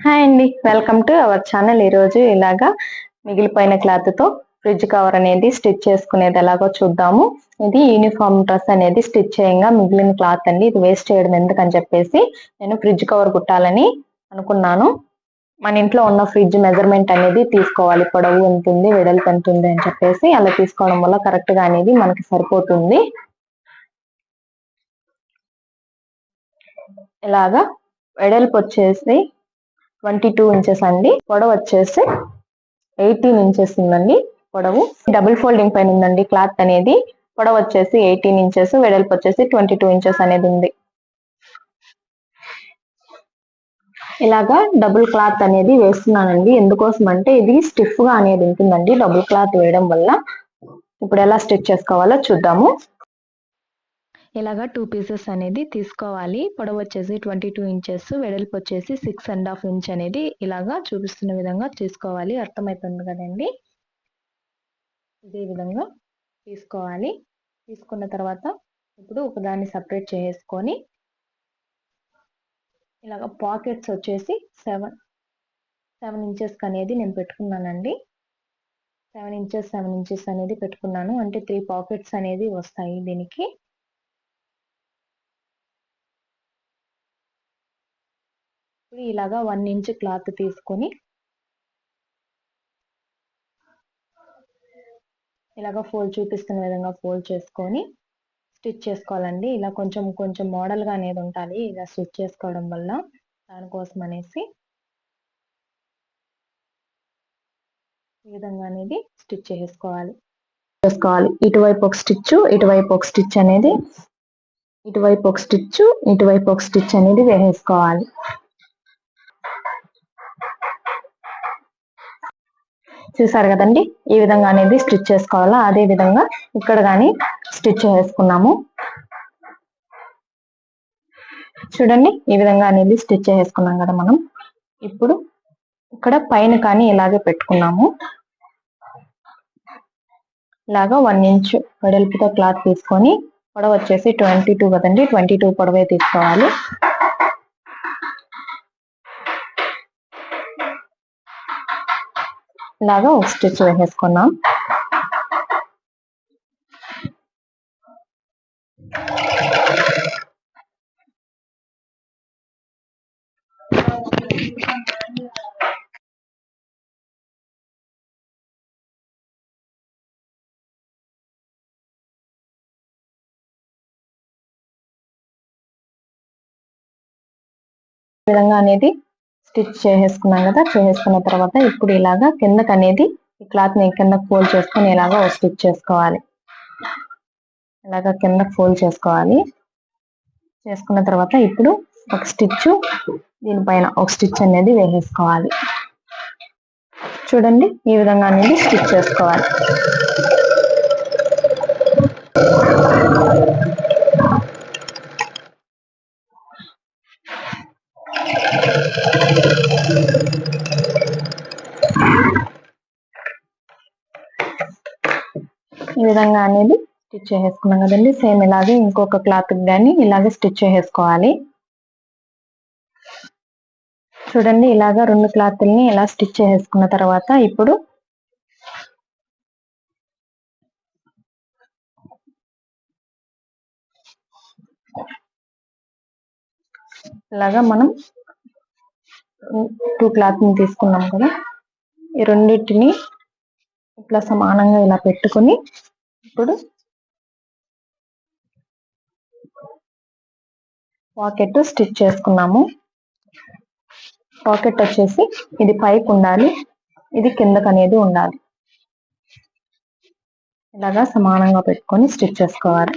Hi అండి welcome to our channel ఈరోజు ఇలాగా మిగిలిపోయిన క్లాత్తో ఫ్రిడ్జ్ కవర్ అనేది స్టిచ్ చేసుకునేది ఎలాగో చూద్దాము. ఇది యూనిఫామ్ డ్రెస్ అనేది స్టిచ్ చేయంగా మిగిలిన క్లాత్ అండి ఇది వేస్ట్ చేయడం ఎందుకని చెప్పేసి నేను ఫ్రిడ్జ్ కవర్ కుట్టాలని అనుకున్నాను. మన ఇంట్లో ఉన్న ఫ్రిడ్జ్ మెజర్మెంట్ అనేది తీసుకోవాలి పొడవు ఉంటుంది వెడల్పు ఎంత ఉంది అని చెప్పేసి అలా తీసుకోవడం వల్ల కరెక్ట్గా అనేది మనకి సరిపోతుంది. ఇలాగా వెడల్పు వచ్చేసి ట్వంటీ టూ ఇంచెస్ అండి. పొడవు వచ్చేసి ఎయిటీన్ ఇంచెస్ ఉందండి. పొడవు డబుల్ ఫోల్డింగ్ పైన ఉందండి క్లాత్ అనేది. పొడవు వచ్చేసి ఎయిటీన్ ఇంచెస్ వెడల్పు వచ్చేసి ట్వంటీ టూ ఇంచెస్ అనేది ఉంది. ఇలాగా డబుల్ క్లాత్ అనేది వేస్తున్నానండి. ఎందుకోసం అంటే ఇది స్టిఫ్గా అనేది ఉంటుందండి. డబుల్ క్లాత్ వేయడం వల్ల. ఇప్పుడు ఎలా స్టిచ్ చేసుకోవాలో చూద్దాము. ఇలాగా టూ పీసెస్ అనేది తీసుకోవాలి. పొడవు వచ్చేసి ట్వంటీ టూ ఇంచెస్ వెడల్పు వచ్చేసి సిక్స్ అండ్ హాఫ్ ఇంచ్ అనేది ఇలాగా చూపిస్తున్న విధంగా తీసుకోవాలి అర్థమవుతుంది కదండి? ఇదే విధంగా తీసుకోవాలి. తీసుకున్న తర్వాత ఇప్పుడు ఒకదాన్ని సపరేట్ చేసుకొని ఇలాగ పాకెట్స్ వచ్చేసి సెవెన్ సెవెన్ ఇంచెస్ అనేది నేను పెట్టుకున్నానండి. సెవెన్ ఇంచెస్ సెవెన్ ఇంచెస్ అనేది పెట్టుకున్నాను. అంటే త్రీ పాకెట్స్ అనేది వస్తాయి దీనికి. ఇప్పుడు ఇలాగా వన్ ఇంచ్ క్లాత్ తీసుకొని ఇలాగ ఫోల్డ్ చూపిస్తున్న విధంగా ఫోల్డ్ చేసుకొని స్టిచ్ చేసుకోవాలండి. ఇలా కొంచెం కొంచెం మోడల్గా అనేది ఉండాలి. ఇలా స్టిచ్ చేసుకోవడం వల్ల దానికోసం అనేసి ఈ విధంగా అనేది స్టిచ్ చేసుకోవాలి. చేసుకోవాలి. ఇటువైపు ఒక స్టిచ్ ఇటువైపు ఒక స్టిచ్ అనేది ఇటువైపు ఒక స్టిచ్ ఇటువైపు ఒక స్టిచ్ అనేది వేసేసుకోవాలి. చూసారు కదండి? ఈ విధంగా అనేది స్టిచ్ చేసుకోవాలా? అదే విధంగా ఇక్కడ కానీ స్టిచ్ చేసుకున్నాము. చూడండి ఈ విధంగా అనేది స్టిచ్ చేసుకున్నాం కదా మనం. ఇప్పుడు ఇక్కడ పైన కానీ ఇలాగే పెట్టుకున్నాము. ఇలాగా వన్ ఇంచ్ వెడల్పుతో క్లాత్ తీసుకొని పొడవ వచ్చేసి ట్వంటీ టూ కదండి? ట్వంటీ టూ పొడవే తీసుకోవాలి. ఇలాగా ఒక స్టిచ్ వేసేసుకున్నాం. విధంగా అనేది స్టిచ్ చేసేసుకున్నాం కదా చేసేసుకున్న తర్వాత ఇప్పుడు ఇలాగా కిందకి అనేది ఈ క్లాత్ని కింద ఫోల్డ్ చేసుకొని ఇలాగా ఒక స్టిచ్ చేసుకోవాలి. ఇలాగా కిందకి ఫోల్డ్ చేసుకోవాలి. చేసుకున్న తర్వాత ఇప్పుడు ఒక స్టిచ్ దీనిపైన ఒక స్టిచ్ అనేది వేసేసుకోవాలి. చూడండి ఈ విధంగా అనేది స్టిచ్ చేసుకోవాలి. ఈ విధంగా అనేది స్టిచ్ చేసేసుకున్నాం కదండి. సేమ్ ఇలాగే ఇంకొక క్లాత్ కానీ ఇలాగే స్టిచ్ చేసేసుకోవాలి. చూడండి ఇలాగా రెండు క్లాత్ల్ని ఇలా స్టిచ్ చేసేసుకున్న తర్వాత ఇప్పుడు ఇలాగా మనం టూ క్లాత్ని తీసుకున్నాం కదా. ఈ రెండింటిని ఇట్లా సమానంగా ఇలా పెట్టుకొని ఇప్పుడు పాకెట్ స్టిచ్ చేసుకున్నాము. పాకెట్ వచ్చేసి ఇది పైకి ఉండాలి. ఇది కిందకు అనేది ఉండాలి. ఇలాగా సమానంగా పెట్టుకొని స్టిచ్ చేసుకోవాలి.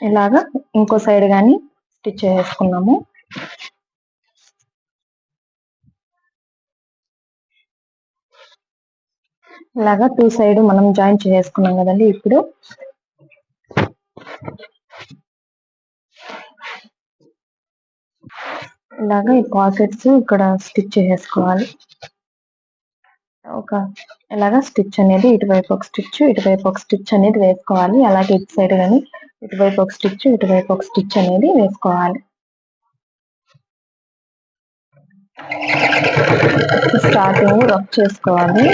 ఇలాగా ఇంకో సైడ్ కానీ స్టిచ్ చేసుకున్నాము ఇలాగా టూ సైడ్ మనం జాయిన్ చేసుకున్నాం కదండి ఇప్పుడు. ఇలాగా ఈ పాకెట్స్ ఇక్కడ స్టిచ్ చేసుకోవాలి ఒక ఇలాగా స్టిచ్ అనేది ఇటువైపు ఒక స్టిచ్ ఇటువైపు ఒక స్టిచ్ అనేది వేసుకోవాలి. అలాగే ఇటు సైడ్ కానీ ఇటువైపు ఒక స్టిచ్ ఇటువైపు ఒక స్టిచ్ అనేది వేసుకోవాలి. స్టార్టింగ్ రఫ్ చేసుకోవాలి.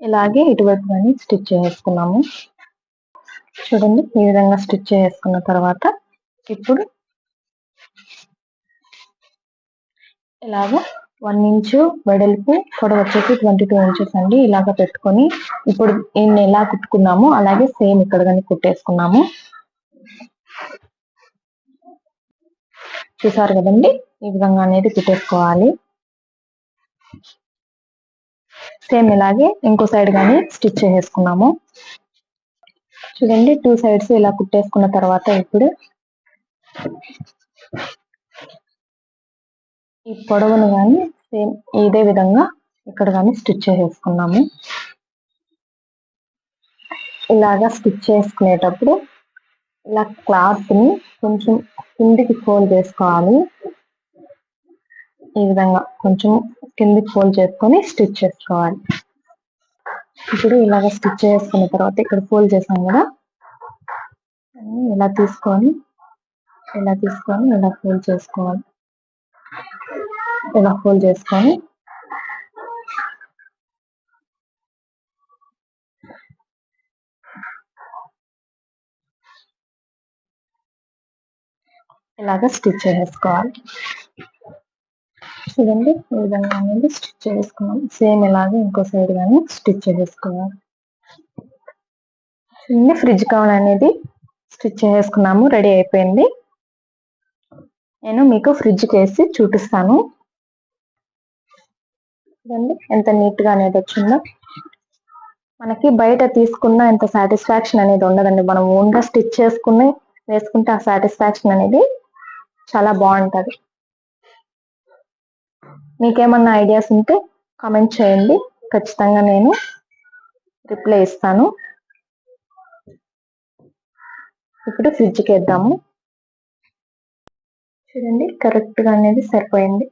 ఇలాగే ఇటువైపు కానీ స్టిచ్ చేసుకున్నాము చూడండి ఈ విధంగా స్టిచ్ చేసుకున్న తర్వాత ఇప్పుడు ఇలాగ వన్ ఇంచు వెడల్పు పొడవు వచ్చేసి ట్వంటీ టూ ఇంచెస్ అండి. ఇలాగ పెట్టుకొని ఇప్పుడు నేను ఎలా కుట్టుకున్నాము అలాగే సేమ్ ఇక్కడ కానీ కుట్టేసుకున్నాము. చూసారు కదండి? ఈ విధంగా అనేది కుట్టేసుకోవాలి. సేమ్ ఇలాగే ఇంకో సైడ్ కానీ స్టిచ్ చేసుకున్నాము చూడండి టూ సైడ్స్ ఇలా కుట్టేసుకున్న తర్వాత ఇప్పుడు ఈ పొడవును కానీ సేమ్ ఇదే విధంగా ఇక్కడ కానీ స్టిచ్ చేసేసుకున్నాము. ఇలాగా స్టిచ్ చేసుకునేటప్పుడు ఇలా క్లాత్ని కొంచెం కిందికి ఫోల్డ్ చేసుకోవాలి. ఈ విధంగా కొంచెం కిందికి ఫోల్డ్ చేసుకొని స్టిచ్ చేసుకోవాలి. ఇప్పుడు ఇలాగ స్టిచ్ చేసుకున్న తర్వాత ఇక్కడ ఫోల్డ్ చేసాం కదా. ఇలా తీసుకొని ఇలా తీసుకొని ఇలా ఫోల్డ్ చేసుకోవాలి. ఇలా ఫోల్డ్ చేసుకొని. ఇలాగ స్టిచ్ చేసుకోవాలి. చూడండి ఈ విధంగా అనేది స్టిచ్ చేసుకున్నాం. సేమ్ ఇలాగే ఇంకో సైడ్ కానీ స్టిచ్ చేసుకోవాలి. చూడండి ఫ్రిడ్జ్ కవర్ అనేది స్టిచ్ చేసుకున్నాము రెడీ అయిపోయింది. నేను మీకు ఫ్రిడ్జ్ వేసి చూపిస్తాను. చూడండి ఎంత నీట్గా అనేది వచ్చిందో. మనకి బయట తీసుకున్న ఎంత సాటిస్ఫాక్షన్ అనేది ఉండదండి. మనం ఓన్గా స్టిచ్ చేసుకుని వేసుకుంటే ఆ సాటిస్ఫాక్షన్ అనేది చాలా బాగుంటది. మీకేమన్నా ఐడియాస్ ఉంటే కామెంట్ చేయండి. ఖచ్చితంగా నేను రిప్లై ఇస్తాను. ఇప్పుడు ఫ్రిడ్జ్కి వేద్దాము. చూడండి కరెక్ట్గా అనేది సరిపోయింది.